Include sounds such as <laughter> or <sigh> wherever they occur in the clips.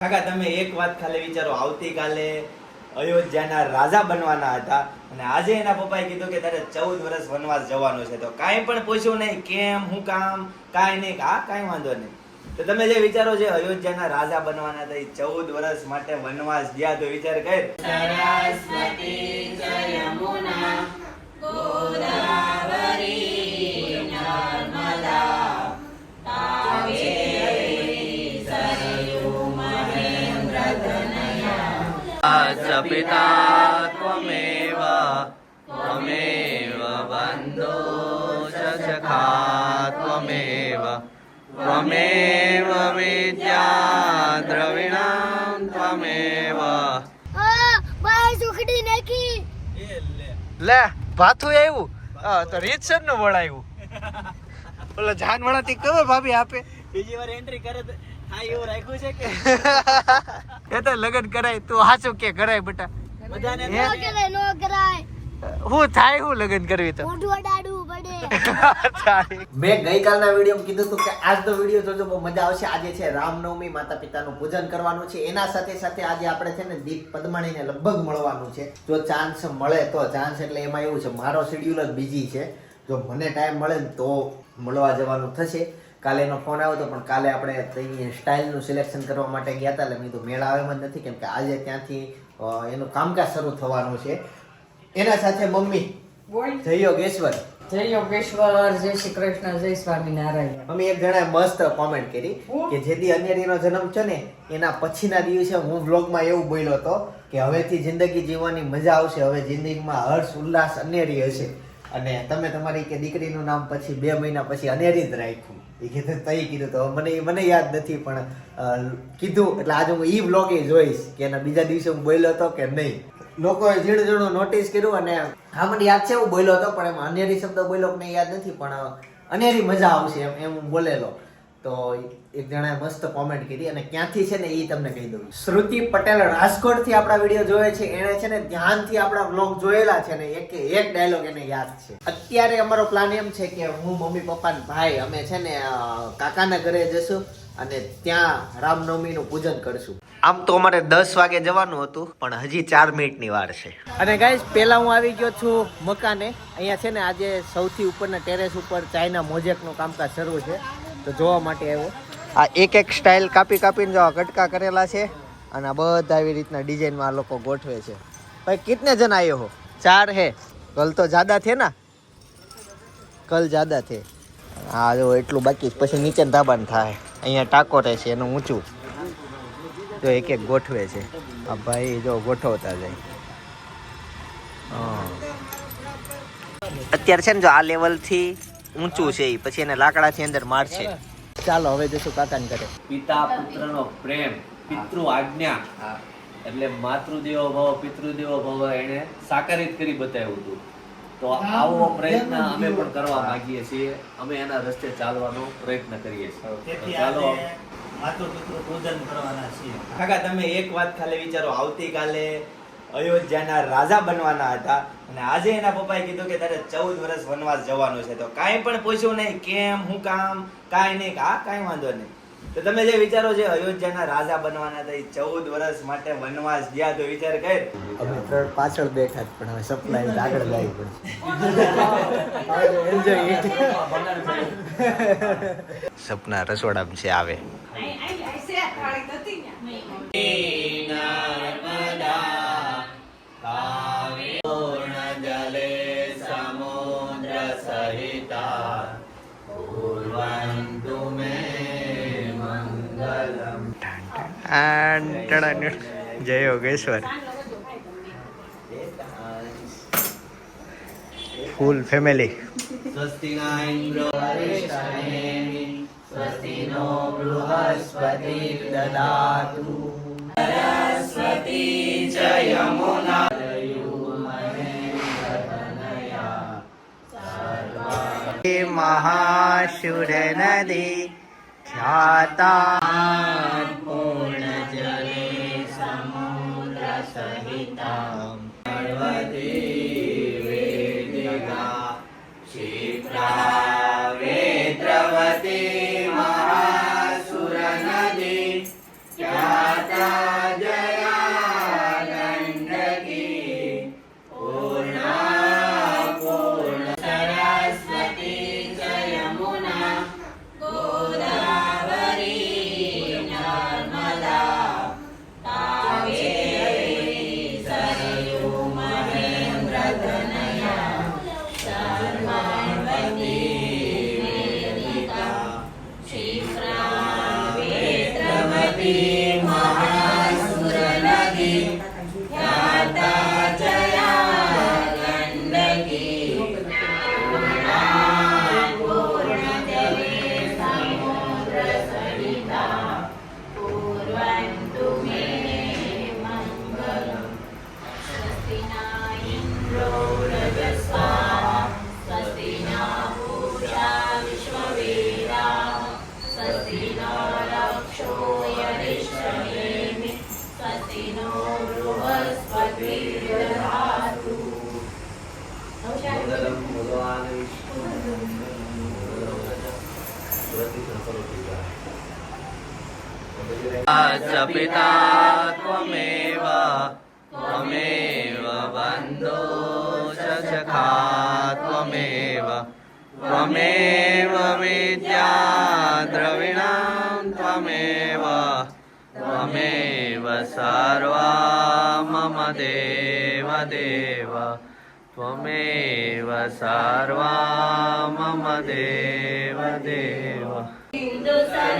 કાકા, તમે એક વાત ખાલી વિચારો. આવતીકાલે અયોધ્યાના રાજા બનવાના હતા અને આજે એના પપ્પાએ કીધું કે તારે ચૌદ વર્ષ વનવાસ જવાનો છે. તો કાંઈ પણ પૂછ્યું નહીં, કેમ, હું કામ, કાંઈ નહીં. હા, કાંઈ વાંધો નહીં. તો તમે જે વિચારો છે અયોધ્યાના રાજા બનવાના હતા, એ ચૌદ વર્ષ માટે વનવાસ ગયા તો વિચાર કર. च पिता त्वमेव त्वमेव बन्धो च सखा त्वमेव त्वमेव विद्या द्रविणां त्वमेव આ બાય સુખડી નાખી લે ભાથું આવ્યું હા તો રીતસર નું વળાયું ઓલા જાન વળા થી ખબર ભાભી આપે બીજી વાર એન્ટ્રી કરે તો હા એવું રાખ્યું છે કે? <laughs> એ તો લગન કરાય તું હાચું કે કરાય બટા. બધાને હે? નો કરે નો કરાય. હું થાય હું લગન કરવી તો. <laughs> મેં ગઈકાલના વિડીયોમાં કીધું હતું કે આજનો વીડિયો જોજો બહુ મજા આવશે. આજે છે રામનવમી માતા પિતાનું પૂજન કરવાનું છે. એના સાથે સાથે આજે આપણે છે ને દીપ પદ્માણીને લગભગ મળવાનું છે. જો ચાન્સ મળે તો ચાન્સ એટલે એમાં એવું છે મારો શેડ્યુલ જ બીજી છે. જો મને ટાઈમ મળે ને તો મળવા જવાનું થશે. કાલે એનો ફોન આવ્યો હતો પણ કાલે આપણે સ્ટાઇલનું સિલેક્શન કરવા માટે ગયા હતા એટલે મેં કીધું મેળ આવે એમ જ નથી કેમ કે આજે ત્યાંથી એનું કામકાજ શરૂ થવાનું છે. એના સાથે મમ્મી જય યોગેશ્વર. જય યોગેશ્વર જય શ્રી કૃષ્ણ જય સ્વામિનારાયણ. અમે એક જણાએ મસ્ત કોમેન્ટ કરી કે જેથી અન્યરીનો જન્મ છે ને એના પછીના દિવસે હું વ્લોગમાં એવું બોલ્યો હતો કે હવેથી જિંદગી જીવવાની મજા આવશે હવે જિંદગીમાં હર્ષ ઉલ્લાસ અનેરી હશે. અને તમે તમારી કે દીકરીનું નામ પછી બે મહિના પછી અનેરી જ રાખ્યું. એ કીધું, તઈ કીધું તો. મને મને યાદ નથી, પણ કીધું, એટલે આજે હું ઈ વ્લોગ જોઈશ, કે એના બીજા દિવસે હું બોલ્યો હતો કે નહીં. લોકોએ ઝીણું ઝીણું નોટિસ કર્યું અને હા, મને યાદ છે, હું બોલ્યો હતો, પણ એમાં અનેરી શબ્દ બોલ્યો મને યાદ નથી, પણ અનેરી મજા આવશે એમ એમ બોલેલો. તો એક જણાએ મસ્ત કોમેન્ટ કરી અને ક્યાંથી છે ને એ તમને કહી દઉં. શ્રુતિ પટેલ રાજકોટથી આપણા વીડિયો જોવે છે, એણે છે ને ધ્યાનથી આપણા બ્લોગ જોયેલા છે ને એક એક ડાયલોગ એને યાદ છે. અત્યારે અમારો પ્લાન એમ છે કે હું, મમ્મી, પપ્પા ભાઈ અમે છે ને કાકાના ઘરે જશું અને ત્યાં રામનવમીનું પૂજન કરશું. આમ તો અમારે દસ વાગે જવાનું હતું, પણ હજી ચાર મિનિટની વાર છે. અને ગાઈઝ પહેલાં હું આવી ગયો છું મકાને. અહીંયા છે ને આજે સૌથી ઉપરના ટેરેસ ઉપર ચાઇના મોજેકનું કામકાજ શરૂ છે. તો જોવા માટે આવ્યો. આ એક એક સ્ટાઇલ કાપી કાપીને જો આ કટકા કરેલા છે અને આ બધા આવી રીતના ડિઝાઇનમાં આ લોકો ગોઠવે છે. ભાઈ, કિતને જણા આવ્યો હો? ચાર હે. કલ તો જાદા થે ના? કલ જાદા થે. હા જો એટલું બાકી પછી નીચે ધાબાન થાય. અહીંયા ટાકો રહે છે, એનું ઊંચું. જો એક એક ગોઠવે છે. આ ભાઈ જો ગોઠવતા જાય. અત્યારે છે ને જો આ લેવલથી ઊંચું છે એ પછી એને લાકડાથી અંદર મારશે. ચાલો હવે જશું કાકાને ઘરે. પિતા પુત્રનો પ્રેમ પિતૃ આજ્ઞા. એટલે માતૃદેવો ભવ પિતૃદેવો ભવ એને સાકારિત કરી બતાવ્યું હતું. તો આવો પ્રયત્ન અમે પણ કરવા માંગીએ છીએ. અમે એના રસ્તે ચાલવાનો પ્રયત્ન કરીએ છીએ. ચાલો. માતૃ પિતૃ પૂજન કરવાના છીએ. કાકા તમે એક વાત ખાલી વિચારો. આવતીકાલે અયોધ્યાના રાજા બનવાના હતા અને આજે એના પપ્પાએ કીધું કે તારે ચૌદ વર્ષ વનવાસ જવાનું છે તો કાંઈ પણ પૂછ્યું નહીં કેમ હું કામ કાંઈ નહીં હા કાંઈ વાંધો નહીં તો તમે જે વિચારો છે અયોધ્યાના રાજા બનવાના હતા એ ચૌદ વર્ષ માટે વનવાસ ગયા તો વિચાર કર અમે ત્રણ પાછળ બેઠા જ પણ હવે સપ્લાય આગળ લાવી પડશે સપના રસોડામાં છે આવે જય યોગેશ્વર ફૂલ ફેમિલી સ્વસ્તિ ના ઇન્દ્ર મહાશુર નદી ખ્યાતા પૂર્ણ જલે સમુદ્ર સહિતા વેદ્રવતી મહાસુર નદી ખ્યાતા च पिता त्वमेव त्वमेव बन्धो सखा त्वमेव त्वमेव विद्या સાર્વા મમ દેવ દેવ ત્વમેવ સાર્વા મમ દેવ દેવ હિન્દુ સર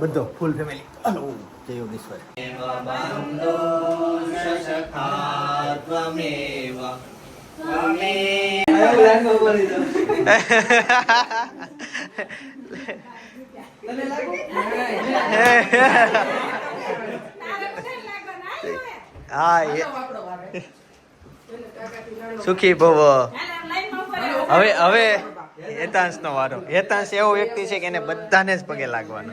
બધો. Full family hello. જય યોગેશ્વર. હા સુખી ભવ. હવે હવે હેતાંશ નો વારો. હેતાંશ એવો વ્યક્તિ છે કે એને બધાને જ પગે લાગવાનો.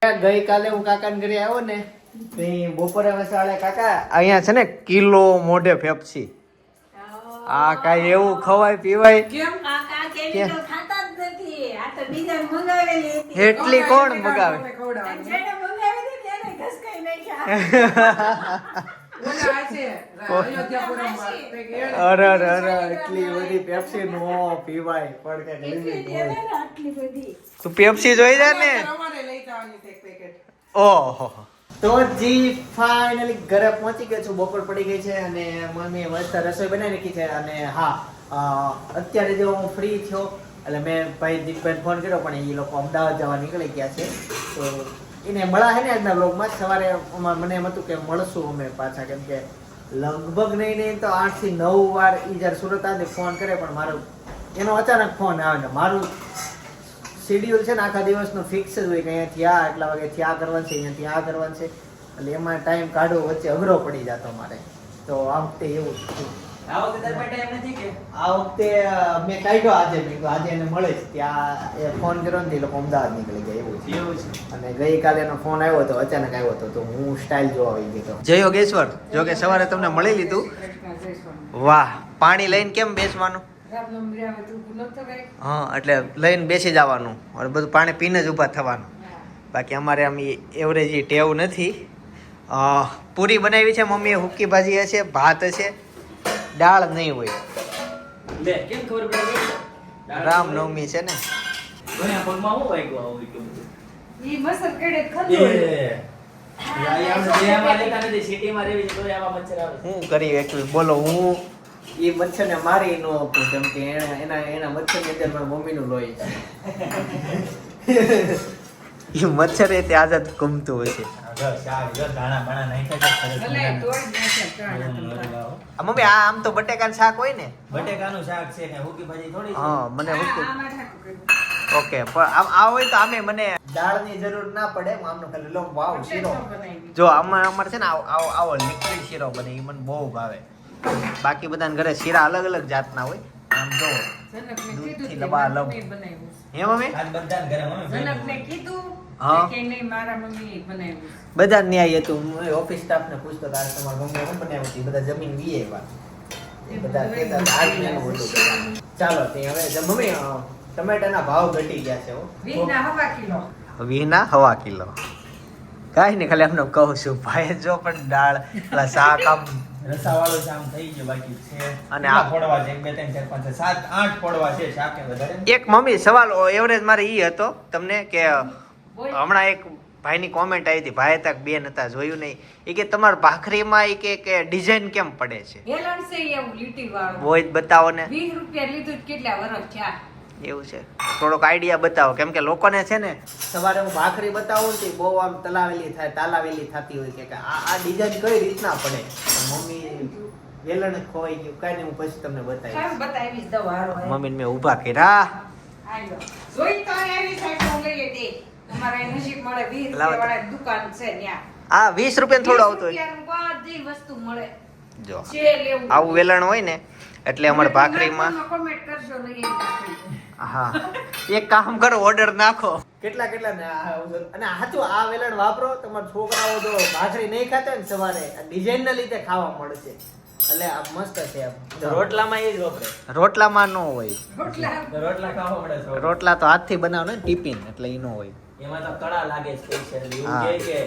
લોચનમ ગઈકાલે હું કાકાને ઘરે આવ્યો ને તો ઈ બપોરે વસાડે કાકા અહીંયા છે ને કિલો મોઢે ફેફસી. આ કાંઈ એવું ખવાય પીવાય? એટલી કોણ મગાવે? અરે અરે અરે એટલી બધી પેપ્સી પીવાય પણ. તું પેપ્સી જોઈ જા ને. ઓહો. તો જી ફાઇનલી ઘરે પહોંચી ગયો છું. બપોર પડી ગઈ છે અને મમ્મીએ મસ્ત રસોઈ બનાવી નાખી છે. અને હા અત્યારે જો હું ફ્રી થયો, એટલે મેં ભાઈ દીપભાઈ ફોન કર્યો, પણ એ લોકો અમદાવાદ જવા નીકળી ગયા છે. તો એને મળા છે ને આજના બ્લોગમાં સવારે મને એમ હતું કે મળશું અમે પાછા, કેમ કે લગભગ નહીં નહીં, તો આઠથી નવ વાર એ જ્યારે સુરત આજે ફોન કરે, પણ મારો, એનો અચાનક ફોન આવે ને મારું શેડ્યુલ છે ને આખા દિવસનું ફિક્સ જ હોય કે અહીંયાથી આ એટલા વાગે આ કરવાનું છે, અહીંયાથી આ કરવાનું છે એટલે એમાં ટાઈમ કાઢવો વચ્ચે અઘરો પડી જતો મારે તો આ વખતે એવું. આ વખતે તારી એમ નથી કે? આ વખતે મેં કાઢ્યો આજે. મેં આજે એને મળે જ ત્યાં એ ફોન કર્યો ને તે લોકો અમદાવાદ નીકળી ગયા. એવું છે. એવું છે. અને ગઈકાલે એનો ફોન આવ્યો હતો અચાનક આવ્યો હતો તો હું સ્ટાઇલ જોવા આવી ગયો જય યોગેશ્વર. જો કે સવારે તમને મળી લીધું. વાહ. પાણી લઈને કેમ બેસવાનું? હા એટલે લઈને બેસી જવાનું. અને બધું પાણી પીને જ ઊભા થવાનું. બાકી અમારે આમ એવરેજ ટેવ નથી. પૂરી બનાવી છે. મમ્મીએ હુક્કી ભાજી હશે ભાત હશે. દાળ નહીં હોય. લે કેમ ખબર પડી રામનવમી છે ને? ઘણા પગમાં હું વાગ્યો આવું એટલું બધું? ઈ મસર કેડે ખતો. હું કરી એકલું? બોલો હું? એ મચ્છરને મારી ન આપું કેમ કે એના એના એના મચ્છરની અંદર મારા મમ્મીનું લોહી છે. એ મચ્છર એ તે આઝાદ ગમતું નાખ્યા છે. મમ્મી આ આમ તો બટેકાનું શાક હોય ને? બટેકાનું શાક છે ને હુકી ભાજી થોડી હા મને આ- હું આમાં ઠાકું કર્યું. ઓકે પણ આમ આ હોય તો આમે મને દાળની જરૂર ના પડે આમનો ખાલી લો વાવ શીરો. જો આમાં અમારે છે ને આવો આવો લિક્વિડ શીરો બને એ મને બહુ ભાવે. બાકી બધાને ઘરે શીરા અલગ અલગ જાતના હોય. આમ જો દૂધથી લબા છે. હે મમ્મી? બધાને ઘરે મમ્મી જનકને કીધું હા. બધા ન્યાય હતું. ઓફિસ ઓફિસ સ્ટાફને પૂછતો તમારા મમ્મીએ શું બનાવ્યું હતું? બધા જમીન વીએ એ બધા કહેતા આજ મેનું હતું ચાલો તે હવે મમ્મી ટમેટાના ભાવ ઘટી ગયા છે હો. હવા કિલો. વીના હવા કિલો. કાંઈ નહીં ખાલી એમને કહું છું ભાઈ જો પણ દાળ પેલા શાક આમ. રસાવાળો શામ થઈ ગયો બાકી છે. અને આ- ફોડવા છે? એક બે ત્રણ ચાર પાંચ સાત આઠ ફોડવા છે શાકે વધારે એક મમ્મી સવાલ એવરેજ મારે ઈ હતો તમને કે. હમણાં એક ભાઈની કોમેન્ટ આવી હતી ભાઈ તક બેન હતા જોયું નહીં. એ કે તમારા ભાખરીમાં એ કે કે ડિઝાઇન કેમ પડે છે? વેલણ છે એવું લીટી વાળું. બોય બતાવો ને. 20 રૂપિયા લીધું કેટલા વર્ષ થયા? એવું છે. થોડોક આઈડિયા બતાવો. કેમ કે લોકોને છે ને સવારે હું ભાખરી બતાવું ને બહુ આમ તલાવેલી થાય તાલાવેલી થતી હોય કે આ આ ડિઝાઇન કઈ રીતના પડે? મમ્મી વેલણ ખોઈ ગયું. કાઈ નહીં હું પછી તમને બતાવીશ. બતાવીશ દવારો મમ્મીને મેં ઊભા કર્યા. જોઈ તો એવી સાઈડ લઈએ અમારે નજીક મળે વીસ લાવો તો. રૂપિયા વાળા દુકાન છે ત્યાં. આ વીસ રૂપિયા થોડો આવતો હોય. બધી વસ્તુ મળે. જો. આવું વેલણ હોય ને એટલે અમારે ભાખરીમાં કમેન્ટ કરશો લઈએ હા. એક કામ કરો ઓર્ડર નાખો. કેટલા કેટલા અને હાચું આ વેલણ વાપરો તમારા છોકરાઓ જો ભાખરી નહીં ખાતા ને સવારે ડિઝાઇન ના લીધે ખાવા મળશે. એટલે આ મસ્ત છે તો રોટલામાં એ જ વપરાય રોટલામાં ન હોય. રોટલા. તો રોટલા ખાવા મળે રોટલા તો હાથથી બનાવો ને ટિફિન એટલે એ ન હોય. એમાં તો કળા લાગે સ્પેશિયલી એવું કે કે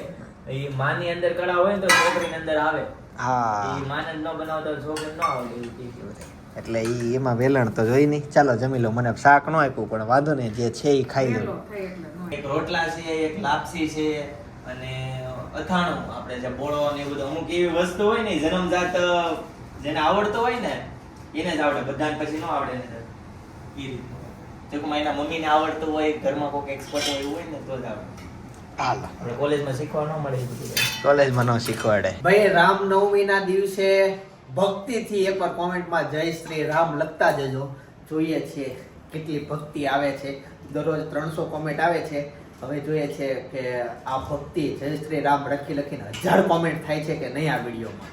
એ માની અંદર કળા હોય ને તો છોકરીની અંદર આવે. હા. એ માને જ ન બનાવતો છોકરી ન આવડે એટલે ઈ એમાં વેલણ તો જોઈ નહીં. ચાલો જમી લો. મને શાક ન આપ્યું પણ વાંધો નહીં. જે છે એ ખાઈ નો. એક રોટલા છે એક લાપસી છે અને અથાણું. આપણે જે બોળો ને એવું બધું અમુક એવી વસ્તુ હોય ને જન્મજાત જેને આવડતો હોય ને એને જ આવડે. બધાને પછી ન આવડે ને એ રીતનું. ટૂંકમાં એના મમ્મીને આવડતું હોય ઘરમાં કોઈક એક્સપર્ટ હોય એવું હોય ને તો જ આવડે. આપણે કોલેજમાં શીખવા ન મળે કોલેજમાં ન શીખવાડે. ભાઈ રામનવમી ના દિવસે ભક્તિથી એકવાર કોમેન્ટમાં જય શ્રી રામ લખતા જજો. જોઈએ છીએ કેટલી ભક્તિ આવે છે. દરરોજ ત્રણસો કોમેન્ટ આવે છે. હવે જોઈએ છે કે આ ભક્તિ જય શ્રી રામ લખી લખીને હજાર કોમેન્ટ થાય છે કે નહીં આ વિડીયોમાં.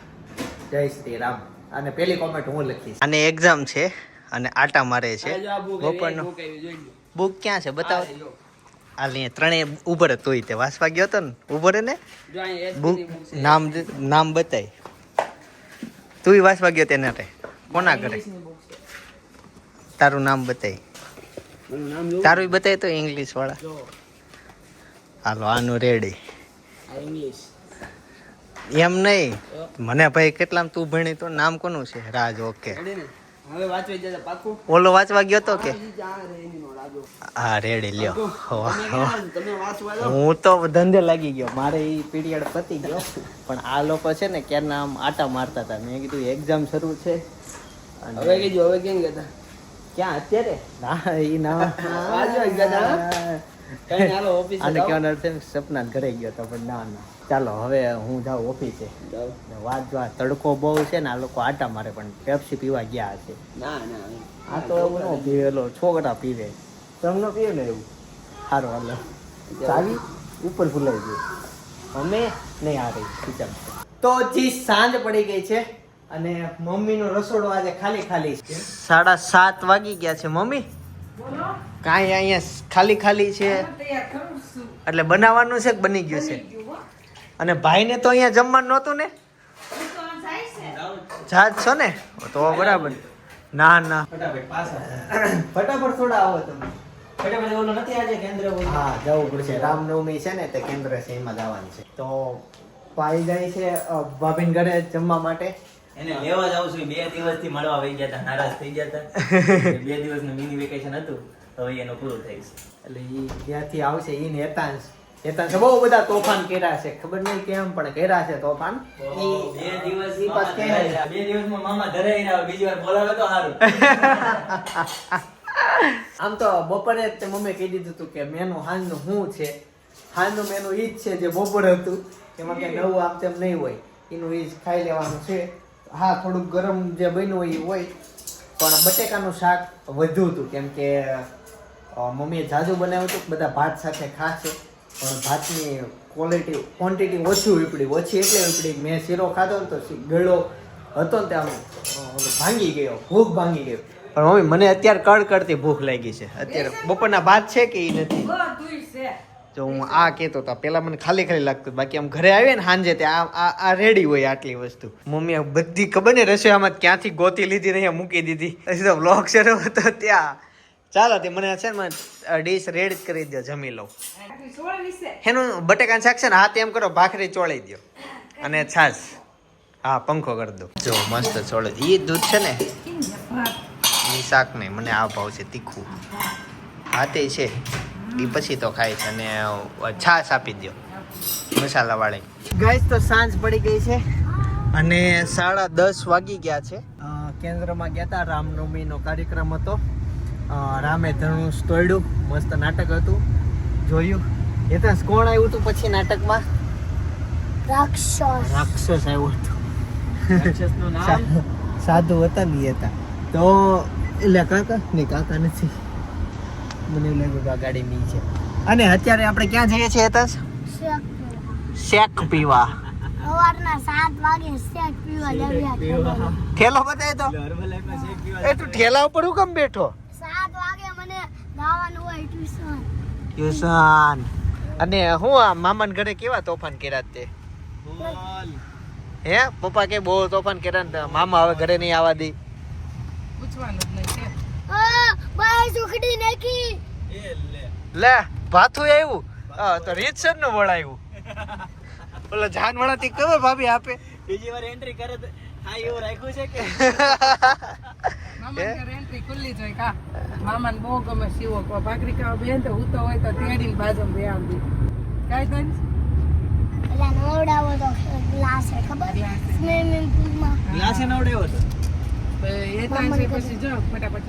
જય શ્રી રામ. અને પેલી કોમેન્ટ હું લખીશ. અને એક્ઝામ છે. અને આટા મારે છે. બપોરનો. બુક ક્યાં છે? બતાવો. હાલ અહીંયા ત્રણેય ઉભર તોય તે વાસવા ગયો હતો ને ઉભર ને? બુક નામ નામ બતાય. તુંય વાસવા ગયો તેના રે કોના કરે તારું નામ બતાય. તારું બતાય તો ઇંગ્લિશ વાળા. હાલો આનું રેડી એમ નહીં. મને ભાઈ કેટલામ તું ભણી તો નામ કોનું છે? રાજ ઓકે. ઓલો વાંચવા ગયો તો કે? હા રેડી લ્યો. હું તો ધંધે લાગી ગયો. મારે એ પીરિયડ પતી ગયો. પણ આ લોકો છે ને ક્યારના આમ આટા મારતા હતા. મેં કીધું એક્ઝામ શરૂ છે. હવે કીધું હવે કેમ ગયા ક્યાં અત્યારે? ના એ ના અને હતા? કહેવાનો અર્થ સપના ઘરે ગયો તો પણ ના ના. ચાલો હવે હું જાઉં ઓફિસે. વાત વાંચવા તડકો બહુ છે ને આ લોકો આટા મારે પણ પેપ્સી પીવા ગયા છે ના ના આ તો એવું ન પીવેલો છોકરા પીવે. તમને પીવે ને એવું? સારું હાલો. ચાવી ઉપર ફૂલાઈ ગયું અમે નહીં આ રહી કિચન તો જી સાંજ પડી ગઈ છે અને મમ્મીનો રસોડો આજે ખાલી ખાલી છે. સાડા સાત વાગી ગયા છે મમ્મી? કાંઈ અહીંયા ખાલી ખાલી છે? એટલે બનાવવાનું છે કે બની ગયું છે. અને ભાઈને તો અહીંયા જમવાનું નહોતું ને? જાત છો ને? તો બરાબર. ના ના. ફટાફટ થોડા આવો તમે. ફટાફટ ઓલો નથી આજે કેન્દ્ર હા જવું પડશે. રામનવમી છે ને તે કેન્દ્ર છે એમાં જવાનું છે. તો પાઈ જાય છે ભાભીન ઘરે જમવા માટે. એને લેવા જાઉં છું. બે દિવસથી મળવા વહી ગયા હતા. નારાજ થઈ ગયા હતા. <laughs> બે દિવસનું મિની વેકેશન હતું. હવે એનું પૂરું થઈ છે. એટલે ઈ ત્યાંથી આવશે ઈ ને હેતાંશ હેતાંશે બહુ બધા તોફાન કર્યા છે. ખબર નહીં કેમ પણ કર્યા છે તોફાન. બે દિવસ ઈ કહે બે દિવસમાં મામા ઘરે આવીને બીજી વાર બોલાવે તો સારું. <laughs> આમ તો બપોરે જ તે મમ્મીએ કહી દીધું હતું કે મેનુ હાંજનું શું છે? હાલનું મેનુ ઈ જ છે જે બપોર હતું. એમાં કંઈ નવું આમ તેમ નહીં હોય. એનું ઈ જ ખાઈ લેવાનું છે. હા થોડુંક ગરમ જે બન્યું હોય એ હોય. પણ બટેકાનું શાક વધુ હતું. કેમ કે મમ્મીએ જાજુ બનાવ્યું હતું. બધા ભાત સાથે ખાશે. પણ ભાતની ક્વોલિટી ક્વોન્ટિટી ઓછી ઉપડી ઓછી એટલે ઉપડી. મેં શીરો ખાધો ને તો શી- ગળો હતો ને ત્યાં ભાંગી ગયો ભૂખ ભાંગી ગયો. પણ મમ્મી મને અત્યારે કડકડતી ભૂખ લાગી છે. અત્યારે બપોરના ભાત છે કે એ નથી? તો હું આ કહેતો હતો પેલા મને ખાલી ખાલી લાગતું બાકી આમ ઘરે આવીએ ને સાંજે તે આ આ રેડી હોય આટલી વસ્તુ. મમ્મી બધી ખબર ને રસોઈમાં ક્યાંથી ગોતી લીધી ને અહીંયા મૂકી દીધી. પછી તો બ્લોગ શરૂ હતો ત્યાં. ચાલો તે મને છે ને ડીશ રેડ કરી દો જમી લઉં. એનું બટેકાનું શાક છે ને હાથ એમ કરો, ભાખરી ચોળી દો અને છાશ. હા, પંખો કરી દો. જો, મસ્ત ચોળે. એ દૂધ છે ને એ શાક નહીં, મને આ ભાવ છે, તીખું. હાથે છે. એ પછી તો ખાય છે, અને છાશ આપી દો મસાલાવાળી. ગાઈસ તો સાંજ પડી ગઈ છે, અને સાડા દસ વાગી ગયા છે. કેન્દ્રમાં ગયા હતા રામનવમીનો કાર્યક્રમ હતો. રામે ધનુષ તોડ્યું. મસ્ત નાટક હતું. જોયું. એ તો કોણ આવ્યું હતું પછી નાટકમાં? રાક્ષસ. રાક્ષસ આવ્યો હતો. રાક્ષસનું નામ? સાધુ હતા નહીં હતા. તો એટલે કાકા? ને કાકા નથી. મને લાગ્યું કે આ ગાડી મી છે. અને અત્યારે આપણે ક્યાં જઈએ છીએ હેતાશ? શેક પીવા. સવારના સાત વાગે શેક પીવા લાવ્યા ઠેલો બતાય તો એ તું ઠેલા ઉપર હું કેમ બેઠો સાત વાગે મને ગાવાનું હોય ટ્યુશન. અને હું આ મામાન ઘરે કેવા તોફાન કર્યા તે? હે? પપ્પા કે બહુ તોફાન કર્યા ને તો મામા હવે ઘરે નહીં આવવા દે. લે. ભાથું આવ્યું હા તો રીતસરનું વળાયું. ઓલો જાનવાળા થી ખબર ભાભી આપે? બીજી વાર એન્ટ્રી કરે તો હા એવું રાખ્યું છે કે? <laughs> એન્ટ્રી ખુલ્લી જ કા મામાને બહુ ગમે કો ભાખરી ખાવા બેન તો હું હોય તો તેડીને બાજુમાં બે આવતી કાંઈ તને પેલા નવડાવો તો ગ્લાસ છે ખબર? સ્વિમિંગ પૂલમાં. ગ્લાસે નવડ્યો હતો એ તો છે પછી જો ફટાફટ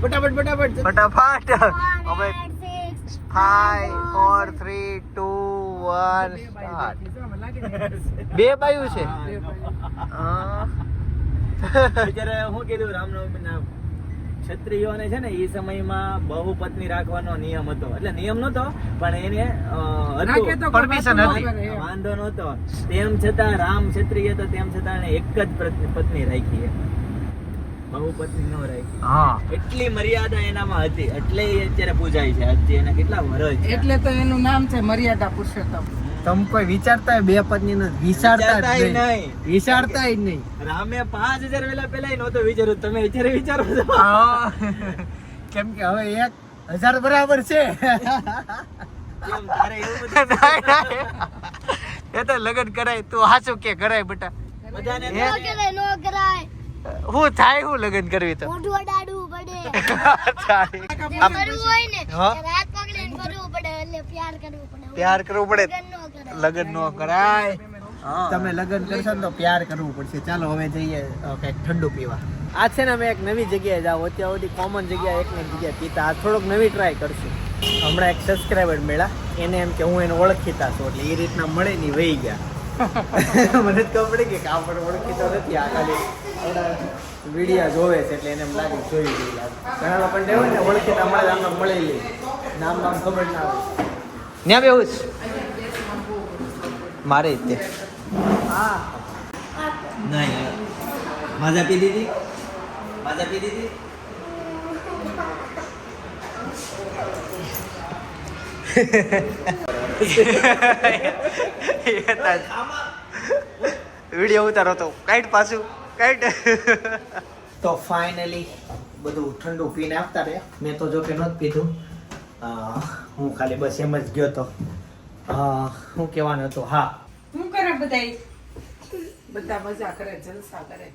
ફટાફટ ફટાફટ ફટાફટ. <laughs> હવે One, eight, six, five four three two one બે બાજુ સ્ટાર્ટ બેઠી. જો, આમાં લાગે ને. <laughs> બે બાયું છે? <laughs> હા. અત્યારે હું કીધું રામનવમીના ક્ષત્રિયોને છે ને એ સમયમાં બહુ પત્ની રાખવાનો નિયમ હતો. એટલે નિયમ નતો પણ એને હતી. વાંધો નતો તેમ છતાં રામ ક્ષત્રિય તો તેમ છતાં એને એક જ પત્ની- રાખી બહુ પત્ની નો રાખી. હા. એટલી મર્યાદા એનામાં હતી. એટલે અત્યારે પૂજાય છે. હજી એના કેટલા વર્ષ એટલે તો એનું નામ છે મર્યાદા પુરુષોત્તમ. તમે કોઈ વિચારતા બે પત્ની નો વિચારતા જ નહીં. વિચારતા જ નહીં. રામે પાંચ હજાર વેલા પેલા નહોતો વિચાર્યું. તમે અત્યારે વિચારો છો? હા. કેમ કે હવે એક હજાર બરાબર છે. <laughs> એ તો લગ્ન કરાય. તું હાચું કે કરાય બટા? બધાને હે? નો કરાય નો કરાય. હું થાય હું લગ્ન કરવી તો? <laughs> રાત કરવું એટલે પ્યાર કરવું પડે. પ્યાર કરવું પડે. લગ્ન નો કરાય. નો. તમે લગ્ન કરશો ને તો પ્યાર કરવું પડશે. ચાલો હવે જઈએ કંઈક ઠંડુ પીવા. આ છે ને અમે એક નવી જગ્યાએ જાઓ. અત્યાર સુધી કોમન જગ્યા એક ને જગ્યાએ પીતા. આ થોડોક નવી ટ્રાય કરશું. હમણાં એક સબસ્ક્રાઈબર મળ્યા. એને એમ કે હું એને ઓળખીતા છું એટલે એ રીતના મળે ને વહી ગયા. <laughs> મને જ ખબર કે કામ પર ઓળખીતો નથી. આ ખાલી વિડીયા જોવે છે એટલે એને એમ લાગે જોઈ ગયું ઘણા લોકોને હોય ને ઓળખીતા મળે આમ મળેલી નામ નામ ખબર ના આવે ત્યાં બેવું મારે જ તે. નહીં માજા પી દીધી મજા પી દીધી વીડિયો ઉતારો તો કાઈટ પાછું, કાઈટ. તો ફાઇનલી બધું ઠંડુ પીને આપતા રહ્યા. મેં તો જો કે નહોતું પીધું. હું ખાલી બસ એમ જ ગયો તો. અ, શું હતો હા. શું કરે બધા બધા મજા કરે જલસા કરે.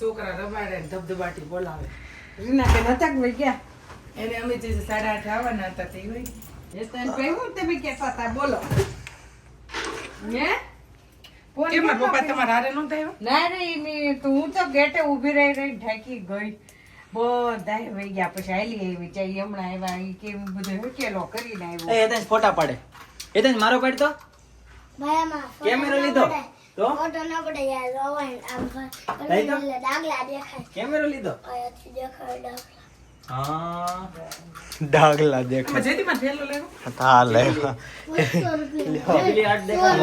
છોકરા રમાડે ધબધબાટી બોલાવે. રીના કે નતા કે ભાઈ ગયા? એને અમે જે સાડા આઠ આવવાના હતા તે હોય. એ તો એમ કહ્યું તમે કહેતા હતા બોલો. હે? કેમ પપ્પા તમારા હારે નહોતા આવ્યા? ના રે તો હું તો ગેટે ઊભી રહી રહી ઢાંકી ગઈ. બધા વહી ગયા પછી હાલી આવી ચાઈ હમણાં આવ્યા એ કેમ બધું હકેલો કરીને એ આવ્યો હેતેશ ફોટા પાડે. તને મારો પાડ તો ભાઈ આમાં photo કેમેરો લીધો? તો? ના યાર, રોવાય. આમ દાગલા દેખાય. કેમેરો લીધો? દેખાય ડાગલા.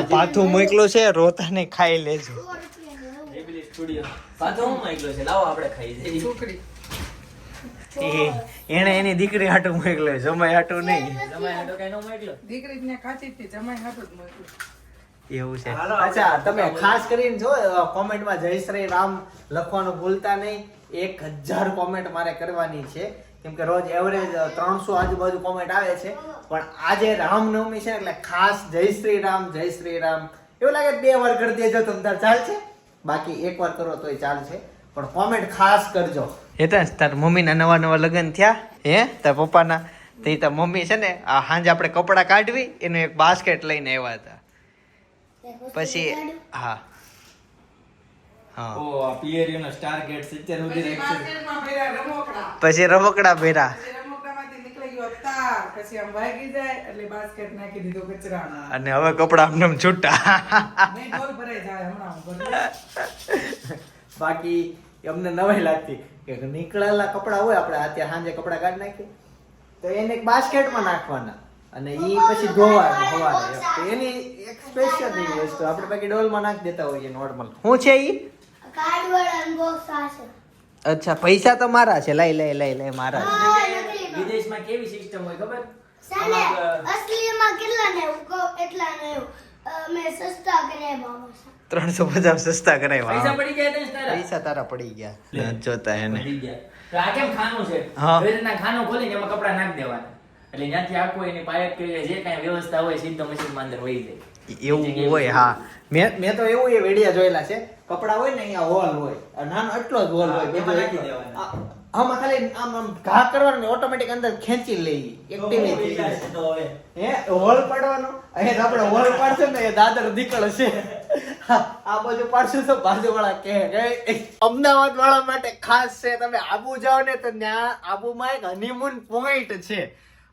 પાથું મોકલો છે રોતાને ખાઈ લેજો. હું માંગ્યો છે? લાવો આપણે ખાઈ જઈએ છોકરી. એ- એને એની દીકરી હાટું મોકલ્યો જમાઈ હાટું નહીં. જમાઈ હાટું કઈ નો મોકલ્યો. દીકરી ને ખાતી હતી જમાઈ હાટું જ મોકલ્યો. એવું છે. અચ્છા તમે ખાસ કરીને જો કોમેન્ટમાં જય શ્રી રામ લખવાનું ભૂલતા નહીં. એક હજાર કોમેન્ટ મારે કરવાની છે. કેમ કે રોજ એવરેજ ત્રણસો આજુબાજુ કોમેન્ટ આવે છે. પણ આજે રામનવમી છે એટલે ખાસ જય શ્રી રામ જય શ્રી રામ એવું લાગે બે વાર કરી દેજો તો તાર ચાલશે. બાકી એક વાર કરો તોય ચાલશે. પણ કોમેન્ટ ખાસ કરજો. હેતાંશ તાર મમ્મીના નવા નવા લગ્ન થયા હે? તાર પપ્પાના તે તાર મમ્મી છે ને આ સાંજે આપણે કપડાં કાઢવી એનું એક બાસ્કેટ લઈને આવ્યા હતા. પછી હા. હા. પછી રમકડા. ભેરા પછી રમકડામાંથી નીકળી ગયો તાર પછી આમ વાગી જાય એટલે બાસ્કેટ નાખી દીધો કચરામાં અને હવે કપડા અમને આમ છૂટા. હું બાકી અમને નવાઈ લાગતી. કે નીકળેલા કપડા હોય આપણે અત્યારે સાંજે કપડા કાઢી નાખીએ. તો એને એક બાસ્કેટમાં નાખવાના. અને એ પછી ધોવાના ધોવાના. તો એની એક સ્પેશિયલ વસ્તુ. આપણે બાકી ડોલમાં નાખી દેતા હોઈએ નોર્મલ શું છે એ અચ્છા પૈસા તો મારા છે. લઈ લઈ લઈ લઈ મારા છે. વિદેશમાં કેવી સિસ્ટમ હોય ખબર? સાલે, અસલીમાં કેટલા ને એટલા ને મેં સસ્તા કર્યા બાબા ત્રણસો પચાસ સસ્તા પૈસા કરાવ્યા પડી ગયા તારા. પૈસા તારા પડી ગયા. જોતા એને. આ કેમ ખાનું છે. એવી ખાનું ખોલીને એમાં કપડા નાખી દેવાના. એટલે ત્યાંથી આખું એની પાયક કે જે કાંઈ વ્યવસ્થા હોય સીધો મશીનમાં અંદર વહી જાય. એવું હોય હા. મેં મેં તો એવું એ વેડિયા જોયેલા છે. કપડા હોય ને અહીંયા હોલ હોય. નાનો એટલો જ હોલ હોય બધો એટલો. આમાં ખાલી આમ આમ ઘા કરવાનો ઓટોમેટિક અંદર ખેંચી લઈ એક્ટિવ થઈ જાય. હે હોલ પાડવાનો? અહીંયા આપણે હોલ પાડશે ને એ દાદર નીકળશે આ બાજુ પાડશું તો બાજુવાળા વાળા કે અમદાવાદ વાળા માટે ખાસ છે, તમે આબુ જાઓ ને તો ત્યાં આબુમાં એક હનીમૂન પોઈન્ટ છે.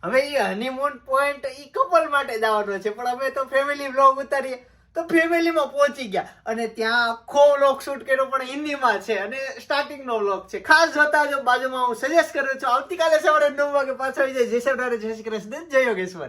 હવે એ હનીમૂન પોઈન્ટ એ કપલ માટે જવાનો છે, પણ અમે તો ફેમિલી બ્લોગ ઉતારીએ. તો ફેમિલીમાં પહોંચી ગયા. અને ત્યાં આખો વ્લોગ શૂટ કર્યો, પણ હિન્દીમાં છે. અને સ્ટાર્ટિંગનો વ્લોગ છે. ખાસ જોતા જો બાજુમાં હું સજેસ્ટ કરું છું, આવતીકાલે સવારે નવ વાગે પાછો આવી જાય. જય શ્રી કૃષ્ણ, જય યોગેશ્વર.